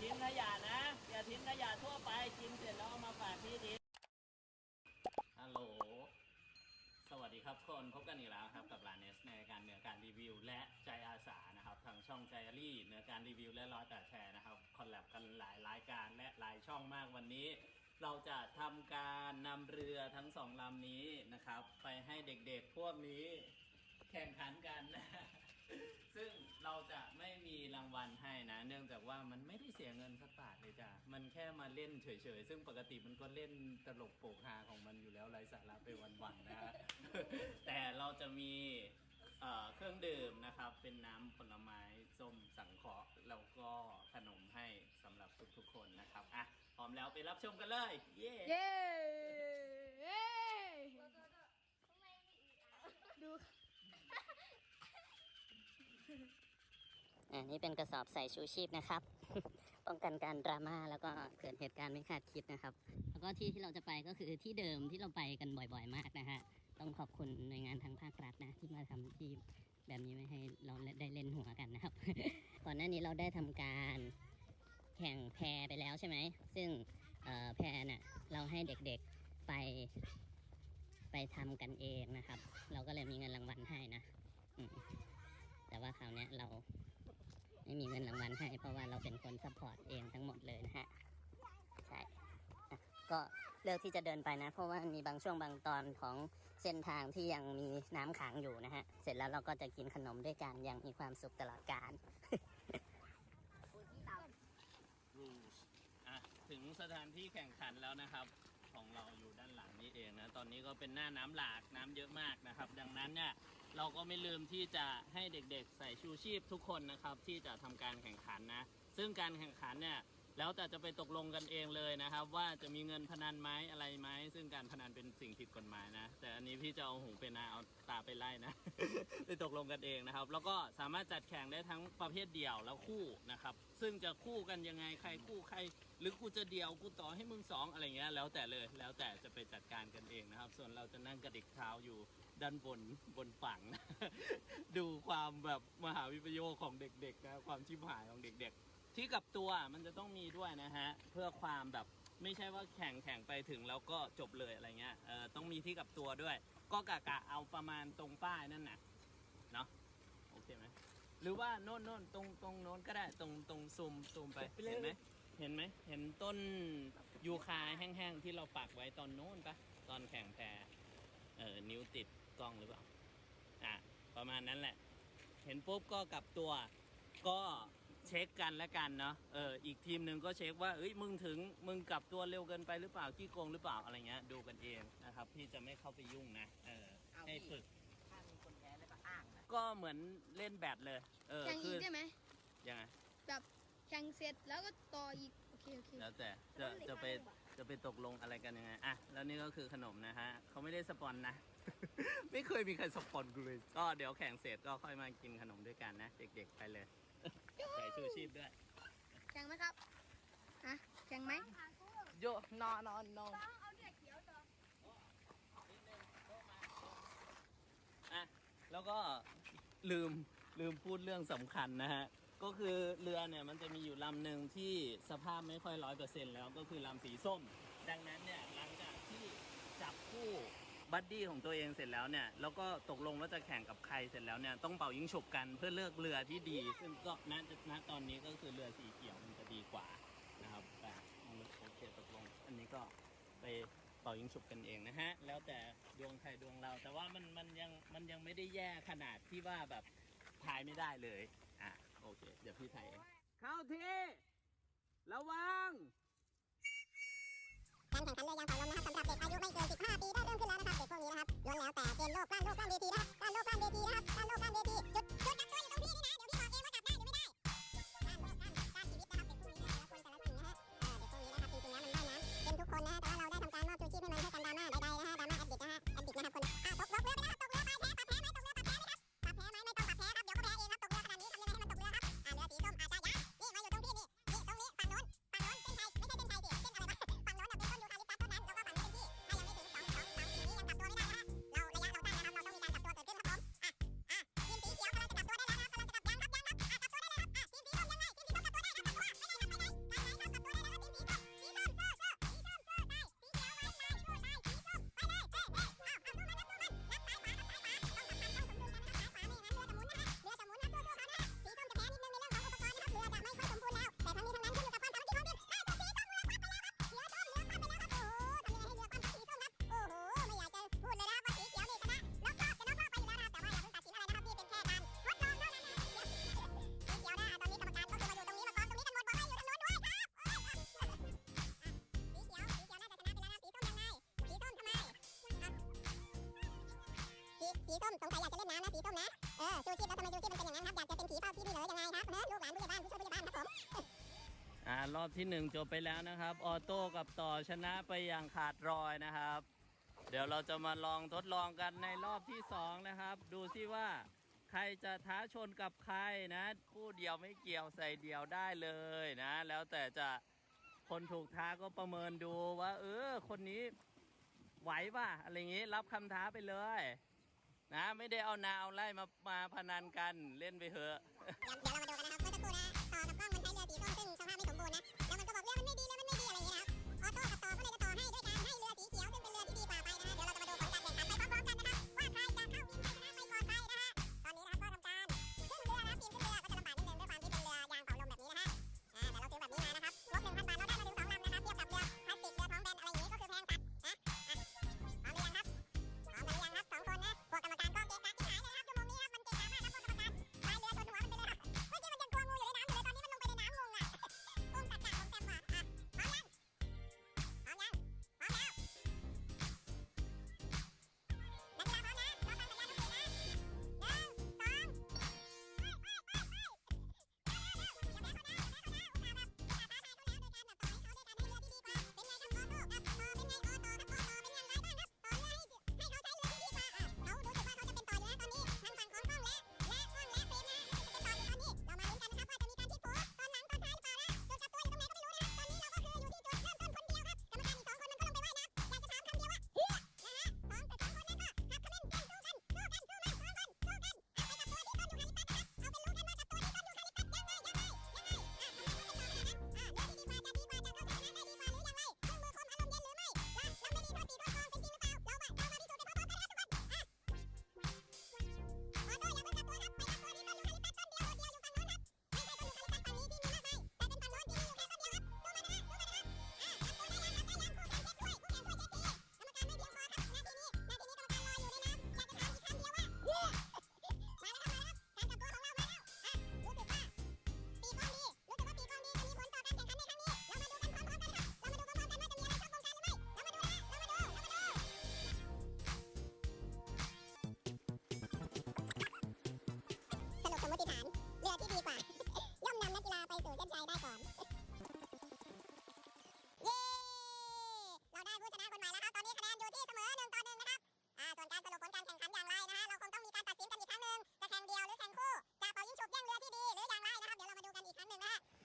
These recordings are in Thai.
ทิ้งขยะนะ อย่าทิ้งขยะทั่วไปกินเสร็จแล้วเอามาฝากพี่ดิฮัลโหล สวัสดีครับทุกคนพบกันอีกแล้วครับกับร้านเนสในการเนื้อการรีวิว และใจอาสานะครับทางช่องใจรี่เนื้อการรีวิว และร้อยแปดแชร์นะครับคอลแลบกันหลายรายการและหลายช่องมากวันนี้ เราจะทำการนำเรือทั้งสองลำนี้นะครับ ไปให้เด็กๆพวกนี้แข่งขันกันนะซึ่ง เราจะไม่มีรางวัลให้นะ เนื่องจากว่ามันไม่ได้เสียเงินสักบาทเลยจ้ะ มันแค่มาเล่นเฉยๆ ซึ่งปกติมันก็เล่นตลกโปกฮาของมันอยู่แล้วไร้สาระไปวันๆนะฮะ แต่เราจะมีเอ่อเครื่องดื่มนะครับ เป็นน้ำผลไม้ส้มสังเคราะห์แล้วก็ขนมให้สำหรับทุกๆคนนะครับ อะ พร้อมแล้วไปรับชมกันเลย เย้ เย้ เย้ดู อันนี้เป็นกระสอบใส่ชูชีพนะครับ ป้องกันการดราม่าแล้วก็เกิดเหตุการณ์ไม่คาดคิดนะครับ แล้วก็ที่ที่เราจะไปก็คือที่เดิมที่เราไปกันบ่อยๆมากนะฮะต้องขอบคุณหน่วยงานทางภาครัฐนะที่มาทำที่แบบนี้ไม่ให้เราได้เล่นหัวกันนะครับ ก่อนหน้านี้เราได้ทำการแข่งแพไปแล้วใช่ไหม ซึ่งแพน่ะเราให้เด็กๆไปไปทำกันเองนะครับ เราก็เลยมีเงินรางวัลให้นะแต่ว่าคราวนี้เรา ไม่มีเงินรางวัลให้ เพราะว่าเราเป็นคนซัพพอร์ตเองทั้งหมดเลยนะฮะ ใช่ ก็เลือกที่จะเดินไปนะ เพราะว่ามีบางช่วงบางตอนของเส้นทางที่ยังมีน้ำขังอยู่นะฮะ เสร็จแล้วเราก็จะกินขนมด้วยกันอย่างมีความสุขตลอดกาลถึงสถานที่แข่งขันแล้วนะครับ ของเราอยู่ด้านหลังนี้เองนะ ตอนนี้ก็เป็นหน้าน้ำหลากน้ำเยอะมากนะครับ ดังนั้นเนี่ย เราก็ไม่ลืมที่จะให้เด็กๆ ใส่ชูชีพทุกคนนะครับ ที่จะทำการแข่งขันนะ ซึ่งการแข่งขันเนี่ยแล้วแต่จะไปตกลงกันเองเลยนะครับ ว่าจะมีเงินพนันไหมอะไรไหมซึ่งการพนันเป็นสิ่งผิดกฎหมายนะ แต่อันนี้พี่จะเอาหูเป็นนาเอาตาไปไล่นะ ไปตกลงกันเองนะครับ แล้วก็สามารถจัดแข่งได้ทั้งประเภทเดี่ยวแล้วคู่นะครับ ซึ่งจะคู่กันยังไงใครคู่ใคร หรือกูจะเดี่ยวกูต่อให้มึงสองอะไรเงี้ยแล้วแต่เลยแล้วแต่จะไปจัดการกันเองนะครับ ส่วนเราจะนั่งกระดิกเท้าอยู่ด้านบนบนฝั่ง ดูความแบบมหาวิปโยคของเด็กๆนะความชิบหายของเด็ก ๆ ที่กับตัวมันจะต้องมีด้วยนะฮะเพื่อความแบบไม่ใช่ว่าแข่งแข่งไปถึงแล้วก็จบเลยอะไรเงี้ยเออต้องมีที่กับตัวด้วย ก็กะกะเอาประมาณตรงป้ายนั่นนะเนาะโอเคไหมหรือว่าโน่นโน่นตรงตรงโน้นก็ได้ตรงตรงซูมซูมไปเห็นไหม เห็นไหม เห็นต้นยูคาแห้งๆ ที่เราปักไว้ตอนโน้นปะตอนแข่งแพเออนิ้วติดกล้องหรือเปล่า อะ ประมาณนั้นแหละ เห็นปุ๊บก็กลับตัวก็เช็คกันแล้วกันเนาะเอออีกทีมหนึ่งก็เช็คว่าเอ้ยมึงถึงมึงกลับตัวเร็วเกินไปหรือเปล่าขี้โกงหรือเปล่าอะไรเงี้ยดูกันเองนะครับ พี่จะไม่เข้าไปยุ่งนะเออให้ฝึก ถ้ามีคนแพ้แล้วก็อ้างนะก็เหมือนเล่นแบดเลย เออแข่งคือีอกได้ไหมยังไงแบบ แข่งเสร็จแล้วก็ต่ออีก โอเคโอเค แล้วแต่จะจะไปจะไปตกลงอะไรกันยังไงอะแล้วนี่ก็คือขนมนะฮะเขาไม่ได้สปอนนะ ไม่เคยมีใครสปอนกูเลย ก็เดี๋ยวแข่งเสร็จก็ค่อยมากินขนมด้วยกันนะ เด็กๆไปเลยใส่ชูชีพด้วย แข่งไหมครับฮะแข่งไหมโยนอนนอนนอนอะแล้วก็ลืมลืมพูดเรื่องสำคัญนะฮะ ก็คือเรือเนี่ยมันจะมีอยู่ลำหนึ่งที่สภาพไม่ค่อยร้อยเปอร์เซ็นต์แล้วก็คือลำสีส้ม ดังนั้นเนี่ยหลังจากที่จับคู่บัดดี้ของตัวเองเสร็จแล้วเนี่ยแล้วก็ตกลงว่าจะแข่งกับใครเสร็จแล้วเนี่ยต้องเป่ายิงฉุบกันเพื่อเลือกเรือที่ดี ซึ่งก็ณณตอนนี้ก็คือเรือสีเขียวมันจะดีกว่านะครับแต่โอเคตกลง อันนี้ก็ไปเป่ายิงฉุบกันเองนะฮะแล้วแต่ดวงใครดวงเรา แต่ว่ามันมันยังมันยังไม่ได้แย่ขนาดที่ว่าแบบทายไม่ได้เลย โอเค เดี๋ยวพี่ไทยเองเข้าที่ ระวัง การแข่งขันเรือยางเป่าลมนะครับสำหรับเด็กอายุไม่เกิน 15 ปีได้เริ่มขึ้นแล้วนะครับ เด็กพวกนี้นะครับล้วนแล้วแต่เกณฑ์โลกกล้านโลกกล้านเวทีนะครับ รอบที่หนึ่งจบไปแล้วนะครับ ออโต้กับต่อชนะไปอย่างขาดรอยนะครับ เดี๋ยวเราจะมาลองทดลองกันในรอบที่สองนะครับ ดูซิว่า ใครจะท้าชนกับใครนะ คู่เดียวไม่เกี่ยวใส่เดียวได้เลยนะ แล้วแต่จะคนถูกท้าก็ประเมินดูว่า เออ คนนี้ไหวป่ะอะไรอย่างงี้รับคำท้าไปเลย นะ ไม่ได้เอานาเอาไล่มามาพนันกันเล่นไปเถอะ เดี๋ยวเรามาดูกันนะครับ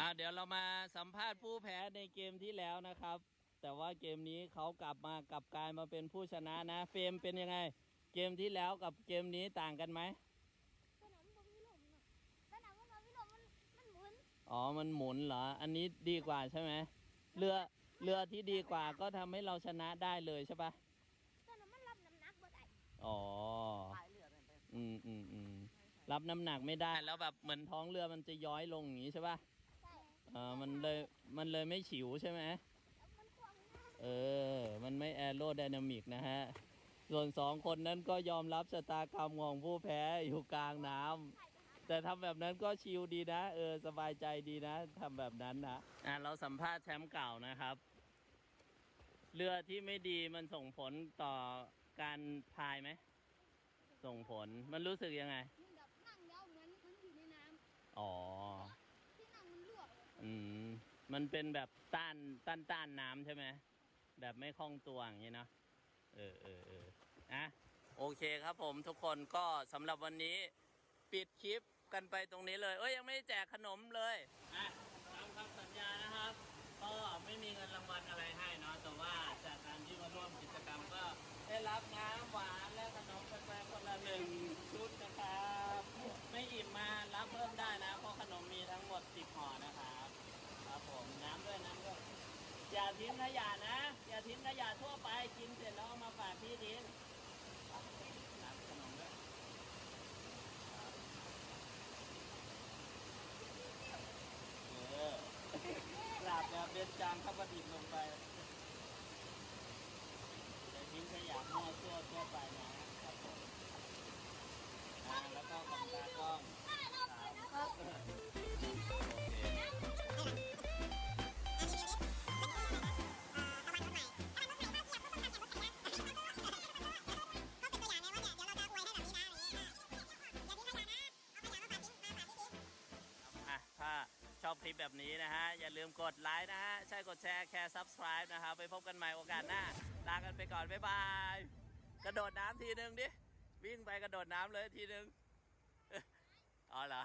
่าเดี๋ยวเรามาสัมภาษณ์ผู้แพ้ในเกมที่แล้วนะครับ แต่ว่าเกมนี้เขากลับมากลับกลายมาเป็นผู้ชนะนะ เฟรมเป็นยังไง เกมที่แล้วกับเกมนี้ต่างกันไหมอ๋อมันหมุนเหรอ อันนี้ดีกว่าใช่ไหมเรือเรือที่ดีกว่าก็ทำให้เราชนะได้เลยใช่ปะสนามมันรับน้ำหนักบ่ได้อ๋ออืมอืมอืมรับน้ำหนักไม่ได้แล้วแบบเหมือนท้องเรือมันจะย้อยลงอย่างนี้ใช่ปะ มันเลยมันเลยไม่ฉิวใช่ไหมเออ มันไม่แอโรไดนามิกนะฮะ ส่วนสองคนนั้นก็ยอมรับชะตากรรมของผู้แพ้อยู่กลางน้ำแต่ทำแบบนั้นก็ชิลดีนะ เออ สบายใจดีนะทำแบบนั้นนะอะเราสัมภาษณ์แชมป์เก่านะครับ เรือที่ไม่ดีมันส่งผลต่อการพายไหม ส่งผลมันรู้สึกยังไง อ๋อ อืมมันเป็นแบบต้านต้านต้านน้ำใช่ไหมแบบไม่คล่องตัวอย่างนี้เนาะเออเออเอออะโอเคครับผมทุกคนก็สำหรับวันนี้ปิดคลิปกันไปตรงนี้เลย เอ้ยยังไม่แจกขนมเลยอะตามคำสัญญานะครับ ก็ไม่มีเงินรางวัลอะไรให้เนาะแต่ว่าจากการที่มาร่วมกิจกรรมก็ได้รับน้ำหวานและขนมกันไปคนละหนึ่งชุดนะครับ ไม่อิ่มมารับเพิ่มได้นะเพราะขนมมีทั้งหมดสิบห่อนะคะ ขยะนะ อย่าทิ้งขยะทั่วไปกินเสร็จแล้วเอามาฝากที่ดิน คลิปแบบนี้นะฮะ อย่าลืมกดไลค์นะฮะ ใช่กดแชร์แคร์ subscribe นะครับ ไปพบกันใหม่โอกาสหน้า ลากันไปก่อน บ๊ายบาย กระโดดน้ำทีนึงดิ วิ่งไปกระโดดน้ำเลยทีนึงอ๋อเหรอ